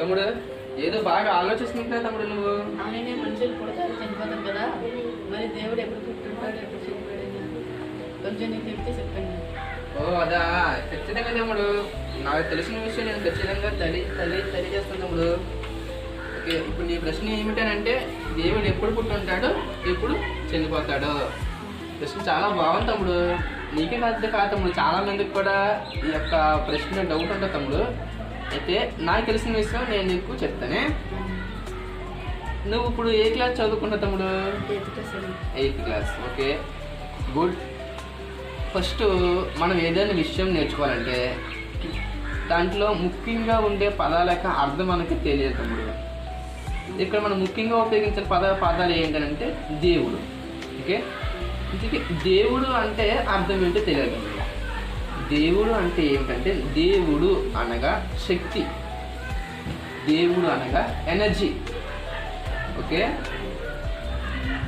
తమ్ముడు ఏదో బాగా ఆలోచిస్తుంటున్నా తమ్ముడు నువ్వు. మనుషులు పుడతారు చనిపోతారు కదా. మరి దేవుడు ఎప్పుడు పుట్టుంటాడు ఎప్పుడు చనిపోయాడు కొంచెం నీకు చెప్తే చెప్పండి. ఓ అదా ఖచ్చితంగా తమ్ముడు. నాకు తెలిసిన విషయం నేను ఖచ్చితంగా తల్లి తల్లి తెలియజేస్తాను తమ్ముడు. ఓకే ఇప్పుడు నీ ప్రశ్న ఏమిటనంటే దేవుడు ఎప్పుడు పుట్టుంటాడు ఎప్పుడు చనిపోతాడు. ప్రశ్న చాలా బాగుంది తమ్ముడు. నీకే కాదు కాదు తమ్ముడు. చాలా మందికి కూడా ఈ యొక్క ప్రశ్న డౌట్ ఉంటుంది తమ్ముడు. అయితే నాకు తెలిసిన విషయం నేను నీకు చెప్తానే. నువ్వు ఇప్పుడు ఏ క్లాస్ చదువుకున్నావు తమ్ముడు? Eighth class okay. Good. First మనం ఏదైనా విషయం నేర్చుకోవాలంటే దాంట్లో ముఖ్యంగా ఉండే పదాల యొక్క అర్థం మనకి తెలియదు తమ్ముడు. ఇక్కడ మనం ముఖ్యంగా ఉపయోగించిన పద పదాలు ఏంటంటే దేవుడు ఓకే. ఇంతకీ దేవుడు అంటే అర్థం ఏంటో తెలియదు తమ్ముడు. దేవుడు అంటే ఏమిటంటే దేవుడు అనగా శక్తి. దేవుడు అనగా ఎనర్జీ. ఓకే?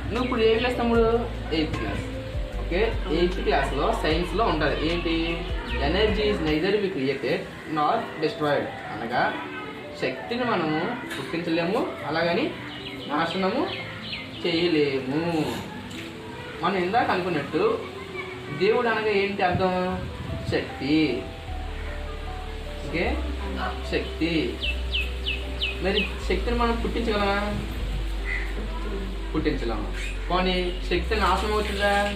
నువ్వు ఇప్పుడు ఏ క్లాస్ తమ్ముడు ఎయిత్ క్లాస్. ఓకే? ఎయిత్ క్లాస్లో సైన్స్లో ఉంటుంది. ఏంటి? Energy is neither be created not destroyed అనగా శక్తిని మనము గుర్తించలేము అలాగని నాశనము చేయలేము. మనం ఇందాక అనుకున్నట్టు దేవుడు అనగా ఏంటి అర్థం? శక్తి. ఓకే? శక్తి. మరి శక్తిని మనం పుట్టించగలమా? పుట్టించలేము. కానీ శక్తి నాశనం అవుతుందా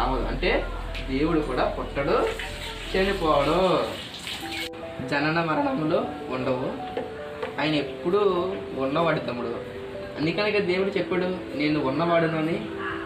అవ్వదు అంటే దేవుడు కూడా పుట్టడు చనిపోవడు జనన మరణములు ఉండవు. ఆయన ఎప్పుడూ ఉన్నవాడు తమ్ముడు. అందుకనక దేవుడు చెప్పాడు నేను ఉన్నవాడును అని